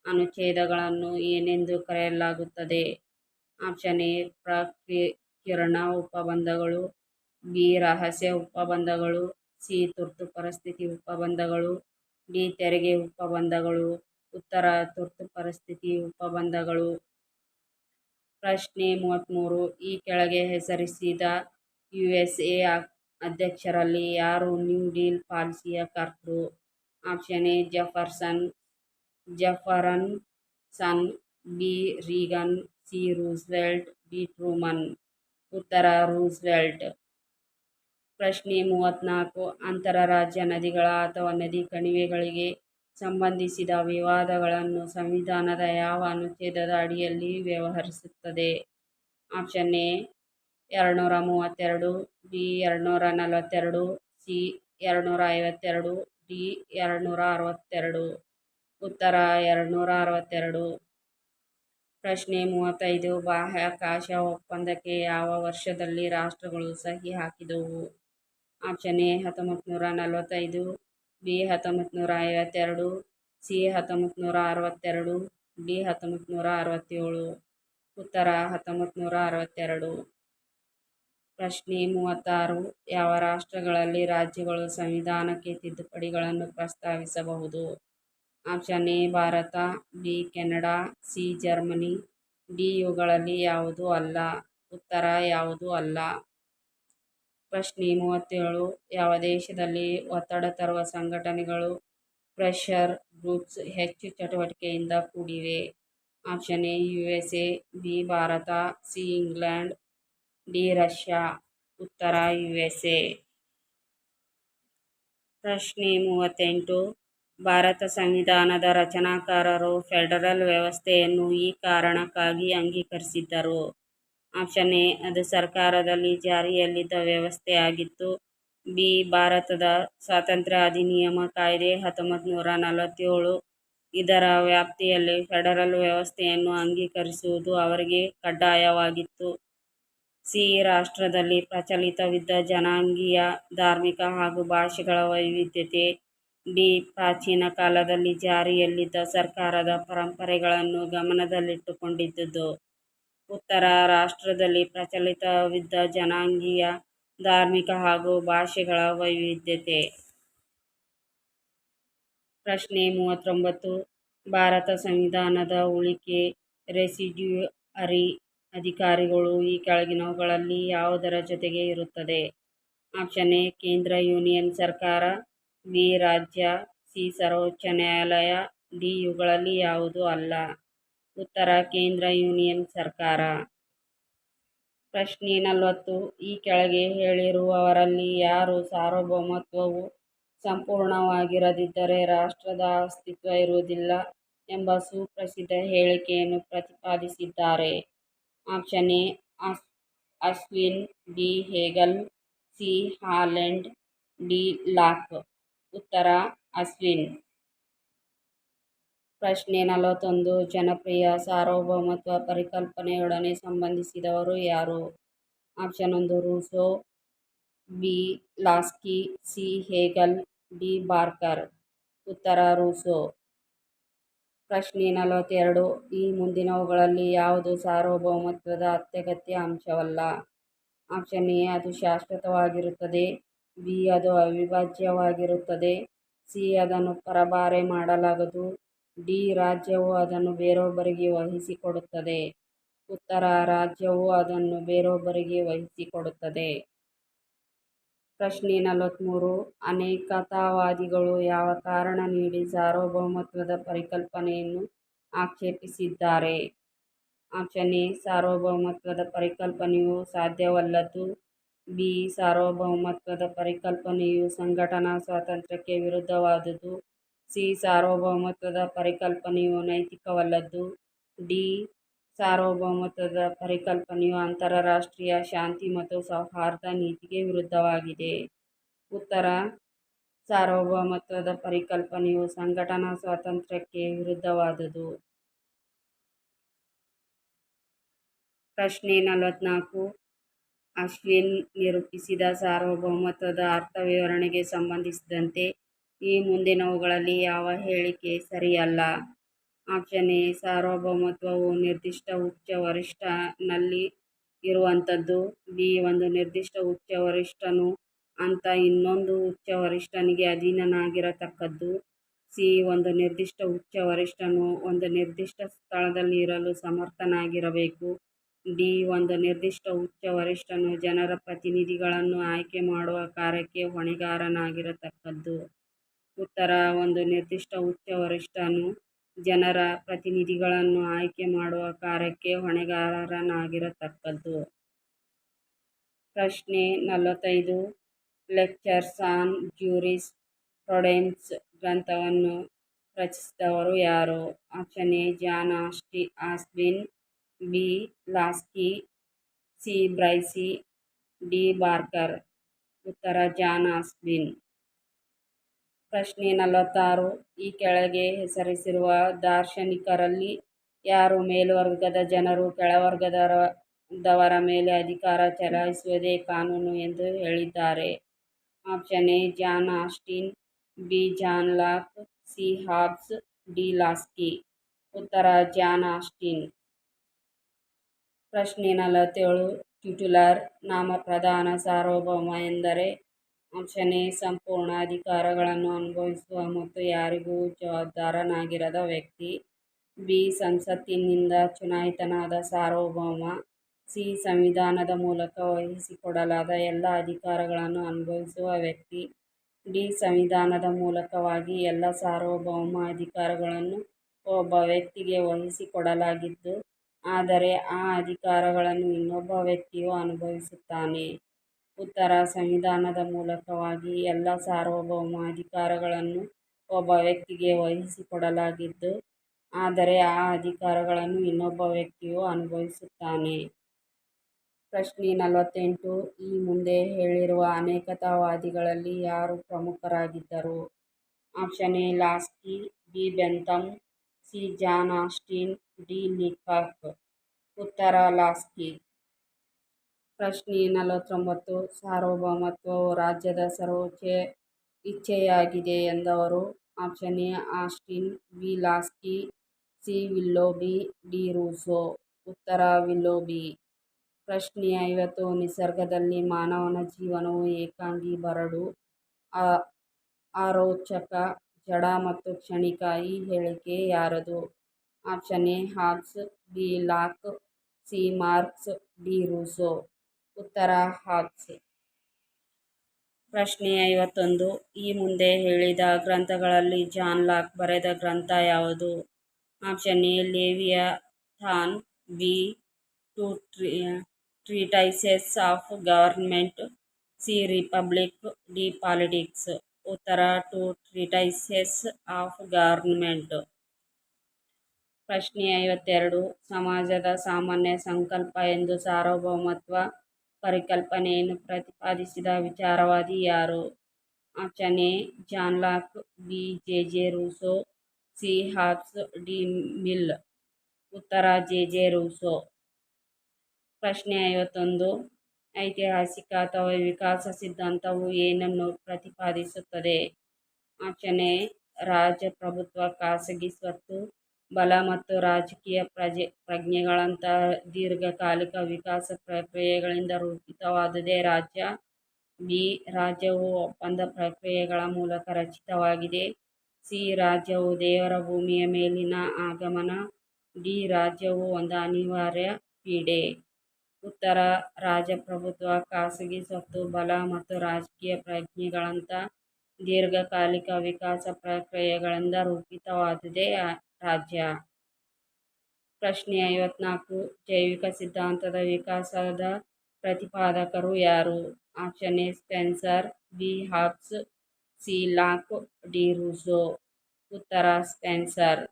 ಅನುಚ್ಛೇದಗಳನ್ನು ಏನೆಂದು ಕರೆಯಲಾಗುತ್ತದೆ? ಆಪ್ಷನ್ ಎ ಪ್ರಕಿರಣ ಉಪಬಂಧಗಳು, ಬಿ, ರಹಸ್ಯ ಉಪಬಂಧಗಳು, ಸಿ, ತುರ್ತು ಪರಿಸ್ಥಿತಿ ಉಪಬಂಧಗಳು, ಡಿ, ತೆರಿಗೆ ಉಪಬಂಧಗಳು, ಉತ್ತರ ತುರ್ತು ಪರಿಸ್ಥಿತಿ ಉಪಬಂಧಗಳು. ಪ್ರಶ್ನೆ ಮೂವತ್ತ್ಮೂರು ಈ ಕೆಳಗೆ ಹೆಸರಿಸಿದ ಯು ಎಸ್ ಎ ಅಧ್ಯಕ್ಷರಲ್ಲಿ ಯಾರು ನ್ಯೂ ಡೀಲ್ ಪಾಲಿಸಿಯ ಕರ್ತೃ? Option A, Jefferson Jefferson B, Reagan C Roosevelt, B Truman. ಉತ್ತರ ರೂಸ್ವೆಲ್ಟ್. ಪ್ರಶ್ನೆ ಮೂವತ್ತ್ನಾಲ್ಕು ಅಂತರರಾಜ್ಯ ನದಿಗಳ ಅಥವಾ ನದಿ ಕಣಿವೆಗಳಿಗೆ ಸಂಬಂಧಿಸಿದ ವಿವಾದಗಳನ್ನು ಸಂವಿಧಾನದ ಯಾವ ಅನುಚ್ಛೇದದ ಅಡಿಯಲ್ಲಿ ವ್ಯವಹರಿಸುತ್ತದೆ? ಆಪ್ಷನ್ ಎ, ಎರಡುನೂರ ಮೂವತ್ತೆರಡು, ಬಿ ಎರಡುನೂರ ನಲವತ್ತೆರಡು, ಸಿ ಎರಡುನೂರ ಐವತ್ತೆರಡು, ಡಿ ಎರಡುನೂರ ಅರವತ್ತೆರಡು. ಉತ್ತರ, ಎರಡುನೂರ ಅರವತ್ತೆರಡು. ಪ್ರಶ್ನೆ ಮೂವತ್ತೈದು. ಬಾಹ್ಯಾಕಾಶ ಒಪ್ಪಂದಕ್ಕೆ ಯಾವ ವರ್ಷದಲ್ಲಿ ರಾಷ್ಟ್ರಗಳು ಸಹಿ ಹಾಕಿದವು? ಆಪ್ಷನ್ ಎ ಹತ್ತೊಂಬತ್ತು ನೂರ ನಲವತ್ತೈದು, ಬಿ ಹತ್ತೊಂಬತ್ತು ನೂರ ಐವತ್ತೆರಡು, ಸಿ ಹತ್ತೊಂಬತ್ತು ನೂರ ಅರವತ್ತೆರಡು, ಡಿ ಹತ್ತೊಂಬತ್ತು ನೂರ ಅರವತ್ತೇಳು. ಉತ್ತರ ಹತ್ತೊಂಬತ್ತು ನೂರ ಅರವತ್ತೆರಡು. ಪ್ರಶ್ನೆ ಮೂವತ್ತಾರು, ಯಾವ ರಾಷ್ಟ್ರಗಳಲ್ಲಿ ರಾಜ್ಯಗಳು ಸಂವಿಧಾನಕ್ಕೆ ತಿದ್ದುಪಡಿಗಳನ್ನು ಪ್ರಸ್ತಾವಿಸಬಹುದು? Option A, Bharat, B, Canada, C, Germany. D, ಇವುಗಳಲ್ಲಿ ಯಾವುದೂ ಅಲ್ಲ. ಉತ್ತರ ಯಾವುದೂ ಅಲ್ಲ. ಪ್ರಶ್ನೆ ಮೂವತ್ತೇಳು, ಯಾವ ದೇಶದಲ್ಲಿ ಒತ್ತಡ ತರುವ ಸಂಘಟನೆಗಳು ಪ್ರೆಷರ್ ಗ್ರೂಪ್ಸ್ ಹೆಚ್ಚು ಚಟುವಟಿಕೆಯಿಂದ ಕೂಡಿವೆ? Option A U S A B, Bharat, C, England, D, Russia. ಉತ್ತರ ಯು ಎಸ್ ಎ ಪ್ರಶ್ನೆ ಮೂವತ್ತೆಂಟು ಭಾರತ ಸಂವಿಧಾನದ ರಚನಾಕಾರರು ಫೆಡರಲ್ ವ್ಯವಸ್ಥೆಯನ್ನು ಈ ಕಾರಣಕ್ಕಾಗಿ ಅಂಗೀಕರಿಸಿದ್ದರು. ಆಪ್ಷನ್ ಎ, ಅದು ಸರ್ಕಾರದಲ್ಲಿ ಜಾರಿಯಲ್ಲಿದ್ದ ವ್ಯವಸ್ಥೆಯಾಗಿತ್ತು ಬಿ, ಭಾರತದ ಸ್ವಾತಂತ್ರ್ಯ ಅಧಿನಿಯಮ ಕಾಯ್ದೆ ಹತ್ತೊಂಬತ್ತು ನೂರ ನಲವತ್ತೇಳು, ಇದರ ವ್ಯಾಪ್ತಿಯಲ್ಲಿ ಫೆಡರಲ್ ವ್ಯವಸ್ಥೆಯನ್ನು ಅಂಗೀಕರಿಸುವುದು ಅವರಿಗೆ ಕಡ್ಡಾಯವಾಗಿತ್ತು. ಸಿ, ರಾಷ್ಟ್ರದಲ್ಲಿ ಪ್ರಚಲಿತವಿದ್ದ ಜನಾಂಗೀಯ, ಧಾರ್ಮಿಕ ಹಾಗೂ ಭಾಷೆಗಳ ವೈವಿಧ್ಯತೆ ಡಿ ಪ್ರಾಚೀನ ಕಾಲದಲ್ಲಿ ಜಾರಿಯಲ್ಲಿದ್ದ ಸರ್ಕಾರದ ಪರಂಪರೆಗಳನ್ನು ಗಮನದಲ್ಲಿಟ್ಟುಕೊಂಡಿದ್ದುದು. ಉತ್ತರ ರಾಷ್ಟ್ರದಲ್ಲಿ ಪ್ರಚಲಿತವಿದ್ದ ಜನಾಂಗೀಯ, ಧಾರ್ಮಿಕ ಹಾಗೂ ಭಾಷೆಗಳ ವೈವಿಧ್ಯತೆ. ಪ್ರಶ್ನೆ ಮೂವತ್ತೊಂಬತ್ತು. ಭಾರತ ಸಂವಿಧಾನದ ಉಳಿಕೆ ರೆಸಿಡ್ಯೂಅರಿ ಅಧಿಕಾರಿಗಳು ಈ ಕೆಳಗಿನವುಗಳಲ್ಲಿ ಯಾವುದರ ಜೊತೆಗೆ ಇರುತ್ತದೆ? ಆಪ್ಷನ್ ಎ, ಕೇಂದ್ರ ಯೂನಿಯನ್ ಸರ್ಕಾರ. ಬಿ ರಾಜ್ಯ ಸಿ ಸರ್ವೋಚ್ಚ ನ್ಯಾಯಾಲಯ ಡಿ ಇವುಗಳಲ್ಲಿ ಯಾವುದೂ ಅಲ್ಲ. ಉತ್ತರ ಕೇಂದ್ರ ಯೂನಿಯನ್ ಸರ್ಕಾರ. ಪ್ರಶ್ನೆ ನಲವತ್ತು. ಈ ಕೆಳಗೆ ಹೇಳಿರುವವರಲ್ಲಿ ಯಾರು ಸಾರ್ವಭೌಮತ್ವವು ಸಂಪೂರ್ಣವಾಗಿರದಿದ್ದರೆ ರಾಷ್ಟ್ರದ ಅಸ್ತಿತ್ವ ಇರುವುದಿಲ್ಲ ಎಂಬ ಸುಪ್ರಸಿದ್ಧ ಹೇಳಿಕೆಯನ್ನು ಪ್ರತಿಪಾದಿಸಿದ್ದಾರೆ? Option A Austin B Hegel, C Holland, D Locke. ಉತ್ತರ, ಅಶ್ವಿನ್. ಪ್ರಶ್ನೆ ನಲವತ್ತೊಂದು. ಜನಪ್ರಿಯ ಸಾರ್ವಭೌಮತ್ವ ಪರಿಕಲ್ಪನೆಯೊಡನೆ ಸಂಬಂಧಿಸಿದವರು ಯಾರು? ಆಪ್ಷನ್ ಒಂದು, Rousseau. B, Laski. C, Hegel. D, Barker. ಉತ್ತರ, ರೂಸೋ. ಪ್ರಶ್ನೆ ನಲವತ್ತೆರಡು. ಈ ಮುಂದಿನವುಗಳಲ್ಲಿ ಯಾವುದು ಸಾರ್ವಭೌಮತ್ವದ ಅತ್ಯಗತ್ಯ ಅಂಶವಲ್ಲ? ಆಪ್ಷನ್ ಎ, ಅದು ಶಾಶ್ವತವಾಗಿರುತ್ತದೆ. ಬಿ ಅದು ಅವಿಭಾಜ್ಯವಾಗಿರುತ್ತದೆ. ಸಿ ಅದನ್ನು ಪರಭಾರೆ ಮಾಡಲಾಗದು. ಡಿ ರಾಜ್ಯವು ಅದನ್ನು ಬೇರೊಬ್ಬರಿಗೆ ವಹಿಸಿಕೊಡುತ್ತದೆ. ಉತ್ತರ ರಾಜ್ಯವು ಅದನ್ನು ಬೇರೊಬ್ಬರಿಗೆ ವಹಿಸಿಕೊಡುತ್ತದೆ. ಪ್ರಶ್ನೆ ನಲವತ್ತ್ಮೂರು ಅನೇಕತಾವಾದಿಗಳು ಯಾವ ಕಾರಣ ನೀಡಿ ಸಾರ್ವಭೌಮತ್ವದ ಪರಿಕಲ್ಪನೆಯನ್ನು ಆಕ್ಷೇಪಿಸಿದ್ದಾರೆ? ಆಪ್ಷನ್ ಎ ಸಾರ್ವಭೌಮತ್ವದ ಪರಿಕಲ್ಪನೆಯು ಸಾಧ್ಯವಲ್ಲದ್ದು. ಬಿ ಸಾರ್ವಭೌಮತ್ವದ ಪರಿಕಲ್ಪನೆಯು ಸಂಘಟನಾ ಸ್ವಾತಂತ್ರ್ಯಕ್ಕೆ ವಿರುದ್ಧವಾದುದು. ಸಿ ಸಾರ್ವಭೌಮತ್ವದ ಪರಿಕಲ್ಪನೆಯು ನೈತಿಕವಲ್ಲದ್ದು. ಡಿ ಸಾರ್ವಭೌಮತ್ವದ ಪರಿಕಲ್ಪನೆಯು ಅಂತಾರಾಷ್ಟ್ರೀಯ ಶಾಂತಿ ಮತ್ತು ಸೌಹಾರ್ದ ನೀತಿಗೆ ವಿರುದ್ಧವಾಗಿದೆ. ಉತ್ತರ. ಸಾರ್ವಭೌಮತ್ವದ ಪರಿಕಲ್ಪನೆಯು ಸಂಘಟನಾ ಸ್ವಾತಂತ್ರ್ಯಕ್ಕೆ ವಿರುದ್ಧವಾದುದು. ಪ್ರಶ್ನೆ ನಲವತ್ನಾಲ್ಕು. ಅಶ್ವಿನ್ ನಿರೂಪಿಸಿದ ಸಾರ್ವಭೌಮತ್ವದ ಅರ್ಥವಿವರಣೆಗೆ ಸಂಬಂಧಿಸಿದಂತೆ ಈ ಮುಂದಿನವುಗಳಲ್ಲಿ ಯಾವ ಹೇಳಿಕೆ ಸರಿಯಲ್ಲ? ಆಪ್ಷನ್ ಎ, ಸಾರ್ವಭೌಮತ್ವವು ನಿರ್ದಿಷ್ಟ ಉಚ್ಚ ವರಿಷ್ಠನಲ್ಲಿ ಇರುವಂಥದ್ದು. ಬಿ, ಒಂದು ನಿರ್ದಿಷ್ಟ ಉಚ್ಚ ವರಿಷ್ಠನು ಅಂತ ಇನ್ನೊಂದು ಉಚ್ಚ ವರಿಷ್ಠನಿಗೆ ಅಧೀನನಾಗಿರತಕ್ಕದ್ದು. ಸಿ, ಒಂದು ನಿರ್ದಿಷ್ಟ ಉಚ್ಚ ವರಿಷ್ಠನು ಒಂದು ನಿರ್ದಿಷ್ಟ ಸ್ಥಳದಲ್ಲಿ ಇರಲು ಸಮರ್ಥನಾಗಿರಬೇಕು. ಡಿ ಒಂದು ನಿರ್ದಿಷ್ಟ ಉಚ್ಚ ವರಿಷ್ಠನು ಜನರ ಪ್ರತಿನಿಧಿಗಳನ್ನು ಆಯ್ಕೆ ಮಾಡುವ ಕಾರ್ಯಕ್ಕೆ ಹೊಣೆಗಾರನಾಗಿರತಕ್ಕದ್ದು. ಉತ್ತರ, ಒಂದು ನಿರ್ದಿಷ್ಟ ಉಚ್ಚ ವರಿಷ್ಠನು ಜನರ ಪ್ರತಿನಿಧಿಗಳನ್ನು ಆಯ್ಕೆ ಮಾಡುವ ಕಾರ್ಯಕ್ಕೆ ಹೊಣೆಗಾರನಾಗಿರತಕ್ಕದ್ದು. ಪ್ರಶ್ನೆ ನಲವತ್ತೈದು. ಲೆಕ್ಚರ್ಸ್ ಆನ್ ಜ್ಯೂರಿಸ್ ಪ್ರೊಡೆನ್ಸ್ ಗ್ರಂಥವನ್ನು ರಚಿಸಿದವರು ಯಾರು? Option A, John Austin B Laski, C Bryce, D Barker. ಉತ್ತರ, ಜಾನ್ ಆಸ್ಟಿನ್. ಪ್ರಶ್ನೆ ನಲವತ್ತಾರು. ಈ ಕೆಳಗೆ ಹೆಸರಿಸಿರುವ ದಾರ್ಶನಿಕರಲ್ಲಿ ಯಾರು ಮೇಲ್ವರ್ಗದ ಜನರು ಕೆಳವರ್ಗದವರ ಮೇಲೆ ಅಧಿಕಾರ ಚಲಾಯಿಸುವುದೇ ಕಾನೂನು ಎಂದು ಹೇಳಿದ್ದಾರೆ? Option A, John Austin, B, John Locke, C, Hobbes, D Laski. ಉತ್ತರ, ಜಾನ್ ಆಸ್ಟಿನ್. ಪ್ರಶ್ನೆ ನಲವತ್ತೇಳು ನಾಮ ಪ್ರಧಾನ ಸಾರ್ವಭೌಮ ಎಂದರೆ? ಎ ಸಂಪೂರ್ಣ ಅಧಿಕಾರಗಳನ್ನು ಅನುಭವಿಸುವ ಮತ್ತು ಯಾರಿಗೂ ಜವಾಬ್ದಾರನಾಗಿರದ ವ್ಯಕ್ತಿ ಬಿ ಸಂಸತ್ತಿನಿಂದ ಚುನಾಯಿತನಾದ ಸಾರ್ವಭೌಮ ಸಿ ಸಂವಿಧಾನದ ಮೂಲಕ ವಹಿಸಿಕೊಡಲಾದ ಎಲ್ಲ ಅಧಿಕಾರಗಳನ್ನು ಅನುಭವಿಸುವ ವ್ಯಕ್ತಿ ಡಿ ಸಂವಿಧಾನದ ಮೂಲಕವಾಗಿ ಎಲ್ಲ ಸಾರ್ವಭೌಮ ಅಧಿಕಾರಗಳನ್ನು ಒಬ್ಬ ವ್ಯಕ್ತಿಗೆ ವಹಿಸಿಕೊಡಲಾಗಿದ್ದು ಆದರೆ ಆ ಅಧಿಕಾರಗಳನ್ನು ಇನ್ನೊಬ್ಬ ವ್ಯಕ್ತಿಯು ಅನುಭವಿಸುತ್ತಾನೆ. ಉತ್ತರ ಸಂವಿಧಾನದ ಮೂಲಕವಾಗಿ ಎಲ್ಲ ಸಾರ್ವಭೌಮ ಅಧಿಕಾರಗಳನ್ನು ಒಬ್ಬ ವ್ಯಕ್ತಿಗೆ ವಹಿಸಿಕೊಡಲಾಗಿದ್ದು, ಆದರೆ ಆ ಅಧಿಕಾರಗಳನ್ನು ಇನ್ನೊಬ್ಬ ವ್ಯಕ್ತಿಯು ಅನುಭವಿಸುತ್ತಾನೆ. ಪ್ರಶ್ನೆ ನಲವತ್ತೆಂಟು. ಈ ಮುಂದೆ ಹೇಳಿರುವ ಅನೇಕತಾವಾದಿಗಳಲ್ಲಿ ಯಾರು ಪ್ರಮುಖರಾಗಿದ್ದರು? Option A, Laski. B Bentham C John Austin D Leacock ಉತ್ತರ ಲಾಸ್ಕಿ ಪ್ರಶ್ನೆ ನಲವತ್ತೊಂಬತ್ತು ಸಾರ್ವಭೌಮತ್ವವು ರಾಜ್ಯದ ಸರ್ವೋಚ್ಚ ಇಚ್ಛೆಯಾಗಿದೆ ಎಂದವರು? Option A, Austin B Laski, C, Willoughby, D, Rousseau. ಉತ್ತರ, ವಿಲ್ಲೋಬಿ. ಪ್ರಶ್ನೆ ಐವತ್ತು, ನಿಸರ್ಗದಲ್ಲಿ ಮಾನವನ ಜೀವನವು ಏಕಾಂಗಿ ಬರಡು ಅರೋಚಕ ಜಡ ಮತ್ತು ಕ್ಷಣಿಕ ಈ ಹೇಳಿಕೆ ಯಾರದು? Option A Hobbes B, Locke, C, Marx, D, Rousseau. ಉತ್ತರ ಹಾಬ್ಸ್ ಪ್ರಶ್ನೆ ಐವತ್ತೊಂದು, ಈ ಮುಂದೆ ಹೇಳಿದ ಗ್ರಂಥಗಳಲ್ಲಿ ಜಾನ್ ಲಾಕ್ ಬರೆದ ಗ್ರಂಥ ಯಾವುದು? Option A, Leviathan, B, two treatises of government, C, republic, D, politics. ಉತ್ತರ ಟು ಟ್ರೀಟೈಸಸ್ ಆಫ್ ಗವರ್ನಮೆಂಟ್ ಪ್ರಶ್ನೆ ಐವತ್ತೆರಡು, ಸಮಾಜದ ಸಾಮಾನ್ಯ ಸಂಕಲ್ಪ ಎಂದು ಸಾರ್ವಭೌಮತ್ವ ಪರಿಕಲ್ಪನೆಯನ್ನು ಪ್ರತಿಪಾದಿಸಿದ ವಿಚಾರವಾದಿ ಯಾರು? Option A, John Locke, B, J J Rousseau, C Hobbes D, Mill. ಉತ್ತರ, ಜೆ ಜೆ ರೂಸೋ. ಪ್ರಶ್ನೆ ಐವತ್ತೊಂದು ಐತಿಹಾಸಿಕ ಅಥವಾ ವಿಕಾಸ ಸಿದ್ಧಾಂತವು ಏನನ್ನು ಪ್ರತಿಪಾದಿಸುತ್ತದೆ? ಆಚನೆ ರಾಜಪ್ರಭುತ್ವ, ಖಾಸಗಿ ಸ್ವತ್ತು, ಬಲ ಮತ್ತು ರಾಜಕೀಯ ಪ್ರಜೆ ಪ್ರಜ್ಞೆಗಳಂತಹ ದೀರ್ಘಕಾಲಿಕ ವಿಕಾಸ ಪ್ರಕ್ರಿಯೆಗಳಿಂದ ರೂಪಿತವಾದುದೇ ರಾಜ್ಯ. ಬಿ, ರಾಜ್ಯವು ಒಪ್ಪಂದ ಪ್ರಕ್ರಿಯೆಗಳ ಮೂಲಕ ರಚಿತವಾಗಿದೆ. ಸಿ, ರಾಜ್ಯವು ದೇವರ ಭೂಮಿಯ ಮೇಲಿನ ಆಗಮನ. ಡಿ, ರಾಜ್ಯವು ಒಂದು ಅನಿವಾರ್ಯ ಪೀಡೆ. ಉತ್ತರ ರಾಜಪ್ರಭುತ್ವ, ಖಾಸಗಿ ಸ್ವತ್ತು, ಬಲ ಮತ್ತು ರಾಜಕೀಯ ಪ್ರಜ್ಞೆಗಳಂಥ ದೀರ್ಘಕಾಲಿಕ ವಿಕಾಸ ಪ್ರಕ್ರಿಯೆಗಳಿಂದ ರೂಪಿತವಾದುದೇ ರಾಜ್ಯ. ಪ್ರಶ್ನೆ ಐವತ್ನಾಲ್ಕು, ಜೈವಿಕ ಸಿದ್ಧಾಂತದ ವಿಕಾಸದ ಪ್ರತಿಪಾದಕರು ಯಾರು? Option A, Spencer, B Hobbes C, Locke D, Rousseau. ಉತ್ತರ, ಸ್ಪೆನ್ಸರ್.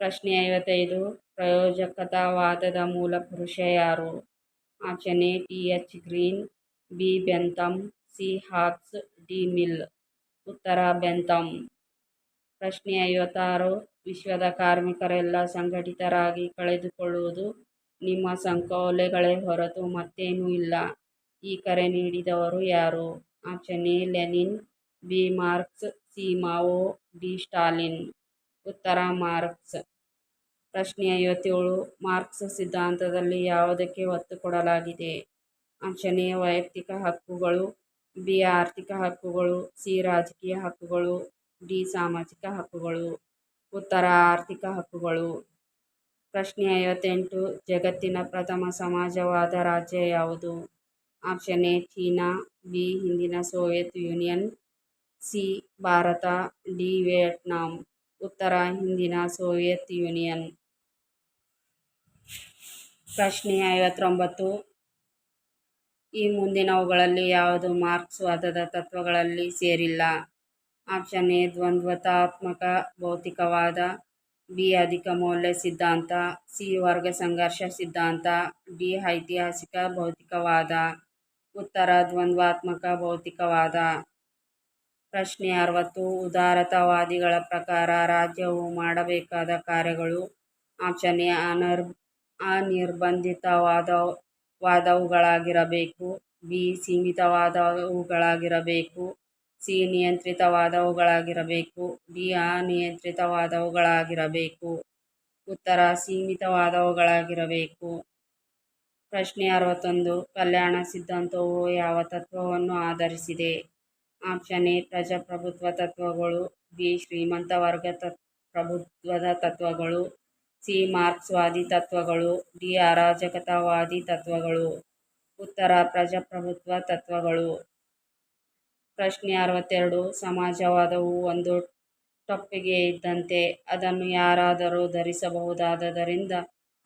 ಪ್ರಶ್ನೆ ಐವತ್ತೈದು ಪ್ರಯೋಜಕತಾವಾದದ ಮೂಲಪುರುಷ ಯಾರು? Option A, T H Green, B Bentham C Hawks D Mill. ಉತ್ತರ ಬೆಂಥಮ್ ಪ್ರಶ್ನೆ ಐವತ್ತಾರು, ವಿಶ್ವದ ಕಾರ್ಮಿಕರೆಲ್ಲ ಸಂಘಟಿತರಾಗಿ ಕಳೆದುಕೊಳ್ಳುವುದು ನಿಮ್ಮ ಸಂಕೋಲೆಗಳೇ ಹೊರತು ಮತ್ತೇನೂ ಇಲ್ಲ. ಈ ಕರೆ ನೀಡಿದವರು ಯಾರು? Option A, Lenin, B Marx, C Mao, D Stalin. ಉತ್ತರ, ಮಾರ್ಕ್ಸ್. ಪ್ರಶ್ನೆ ಐವತ್ತೇಳು, ಮಾರ್ಕ್ಸ್ ಸಿದ್ಧಾಂತದಲ್ಲಿ ಯಾವುದಕ್ಕೆ ಒತ್ತು ಕೊಡಲಾಗಿದೆ? ಆಪ್ಷನ್ ವೈಯಕ್ತಿಕ ಹಕ್ಕುಗಳು, ಬಿ, ಆರ್ಥಿಕ ಹಕ್ಕುಗಳು, ಸಿ, ರಾಜಕೀಯ ಹಕ್ಕುಗಳು, ಡಿ, ಸಾಮಾಜಿಕ ಹಕ್ಕುಗಳು. ಉತ್ತರ, ಆರ್ಥಿಕ ಹಕ್ಕುಗಳು. ಪ್ರಶ್ನೆ ಐವತ್ತೆಂಟು, ಜಗತ್ತಿನ ಪ್ರಥಮ ಸಮಾಜವಾದ ರಾಜ್ಯ ಯಾವುದು? ಆಪ್ಷನ್ ಎ, ಚೀನಾ, ಬಿ, ಹಿಂದಿನ Soviet Union, C, Bharat, D, Vietnam. ಉತ್ತರ, ಹಿಂದಿನ ಸೋವಿಯತ್ ಯೂನಿಯನ್. ಪ್ರಶ್ನೆ ಐವತ್ತೊಂಬತ್ತು. ಈ ಮುಂದಿನವುಗಳಲ್ಲಿ ಯಾವುದು ಮಾರ್ಕ್ಸ್ವಾದದ ತತ್ವಗಳಲ್ಲಿ ಸೇರಿಲ್ಲ? ಆಪ್ಷನ್ ಎ ದ್ವಂದ್ವತಾತ್ಮಕ ಭೌತಿಕವಾದ, ಬಿ, ಅಧಿಕ ಮೌಲ್ಯ ಸಿದ್ಧಾಂತ, ಸಿ, ವರ್ಗ ಸಂಘರ್ಷ ಸಿದ್ಧಾಂತ, ಡಿ, ಐತಿಹಾಸಿಕ ಭೌತಿಕವಾದ. ಉತ್ತರ, ದ್ವಂದ್ವಾತ್ಮಕ ಭೌತಿಕವಾದ. ಪ್ರಶ್ನೆ ಅರವತ್ತು, ಉದಾರತಾವಾದಿಗಳ ಪ್ರಕಾರ ರಾಜ್ಯವು ಮಾಡಬೇಕಾದ ಕಾರ್ಯಗಳು? ಆಪ್ಷನ್ ಎ ಅನರ್ ಅನಿರ್ಬಂಧಿತವಾದವುಗಳಾಗಿರಬೇಕು ಬಿ, ಸೀಮಿತವಾದವುಗಳಾಗಿರಬೇಕು. ಸಿ, ನಿಯಂತ್ರಿತವಾದವುಗಳಾಗಿರಬೇಕು. ಡಿ, ಅನಿಯಂತ್ರಿತವಾದವುಗಳಾಗಿರಬೇಕು. ಉತ್ತರ, ಸೀಮಿತವಾದವುಗಳಾಗಿರಬೇಕು. ಪ್ರಶ್ನೆ ಅರವತ್ತೊಂದು. ಕಲ್ಯಾಣ ಸಿದ್ಧಾಂತವು ಯಾವ ತತ್ವವನ್ನು ಆಧರಿಸಿದೆ? ಆಪ್ಷನ್ ಎ, ಪ್ರಜಾಪ್ರಭುತ್ವ ತತ್ವಗಳು. ಬಿ, ಶ್ರೀಮಂತ ವರ್ಗ ತತ್, ಪ್ರಭುತ್ವದ ತತ್ವಗಳು. ಸಿ ಮಾರ್ಕ್ಸ್ವಾದಿ ತತ್ವಗಳು, ಡಿ ಅರಾಜಕತಾವಾದಿ ತತ್ವಗಳು, ಉತ್ತರ ಪ್ರಜಾಪ್ರಭುತ್ವ ತತ್ವಗಳು. ಪ್ರಶ್ನೆ ಅರವತ್ತೆರಡು, ಸಮಾಜವಾದವು ಒಂದು ಟೊಪ್ಪಿಗೆ ಇದ್ದಂತೆ ಅದನ್ನು ಯಾರಾದರೂ ಧರಿಸಬಹುದಾದದರಿಂದ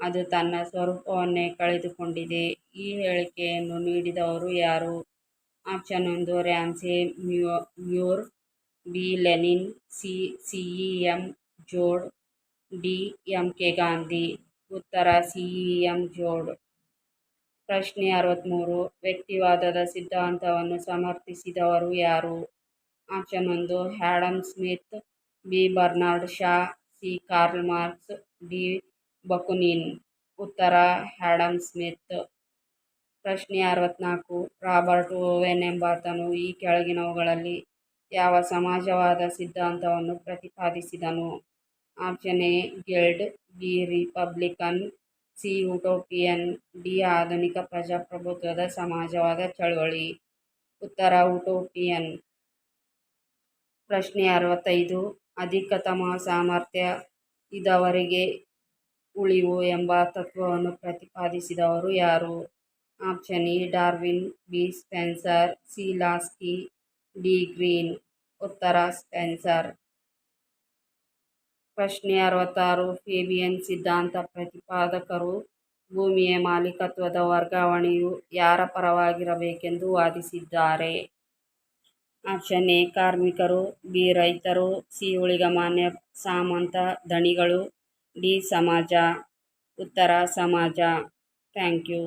ಅದು ತನ್ನ ಸ್ವರೂಪವನ್ನೇ ಕಳೆದುಕೊಂಡಿದೆ. ಈ ಹೇಳಿಕೆಯನ್ನು ನೀಡಿದವರು ಯಾರು? ಆಪ್ಷನ್ ಒಂದು Ramsay mu, Muir B Lenin, C C E M Joad D M K Gandhi. ಉತ್ತರ ಸಿ ಎಂ ಜೋಡ್. ಪ್ರಶ್ನೆ ಅರವತ್ತ್ಮೂರು ವ್ಯಕ್ತಿವಾದದ ಸಿದ್ಧಾಂತವನ್ನು ಸಮರ್ಥಿಸಿದವರು ಯಾರು? ಆಪ್ಷನ್ ಒಂದು Adam Smith, B, Bernard Shaw, C, Karl Marx, D, Bakunin. ಉತ್ತರ ಹ್ಯಾಡಮ್ ಸ್ಮಿತ್. ಪ್ರಶ್ನೆ ಅರವತ್ತ್ನಾಲ್ಕು ರಾಬರ್ಟ್ ಓವೆನ್ ಎಂಬಾತನು ಈ ಕೆಳಗಿನವುಗಳಲ್ಲಿ ಯಾವ ಸಮಾಜವಾದ ಸಿದ್ಧಾಂತವನ್ನು ಪ್ರತಿಪಾದಿಸಿದನು? Option A, guild, B, republican, C, utopian, D, ಆಧುನಿಕ ಪ್ರಜಾಪ್ರಭುತ್ವದ ಸಮಾಜವಾದ ಚಳವಳಿ. ಉತ್ತರ, ಉಟೋಪಿಯನ್. ಪ್ರಶ್ನೆ ಅರವತ್ತೈದು ಅಧಿಕತಮ ಸಾಮರ್ಥ್ಯ ಇದವರಿಗೆ ಉಳಿವು ಎಂಬ ತತ್ವವನ್ನು ಪ್ರತಿಪಾದಿಸಿದವರು ಯಾರು? Option A, Darwin, B, Spencer, C, Laski, D, Green. ಉತ್ತರ, ಸ್ಪೆನ್ಸರ್. ಪ್ರಶ್ನೆ ಅರವತ್ತಾರು. ಫೇಬಿಯನ್ ಸಿದ್ಧಾಂತ ಪ್ರತಿಪಾದಕರು, ಭೂಮಿಯ ಮಾಲೀಕತ್ವದ ವರ್ಗಾವಣೆಯು ಯಾರ ಪರವಾಗಿರಬೇಕೆಂದು ವಾದಿಸಿದ್ದಾರೆ. ಆಪ್ಷನ್ ಎ, ಕಾರ್ಮಿಕರು, ಬಿ, ರೈತರು, ಸಿ ಉಳಿಗಮಾನ್ಯ ಸಾಮಂತ ಧಣಿಗಳು ಡಿ, ಸಮಾಜ. ಉತ್ತರ, ಸಮಾಜ. Thank you.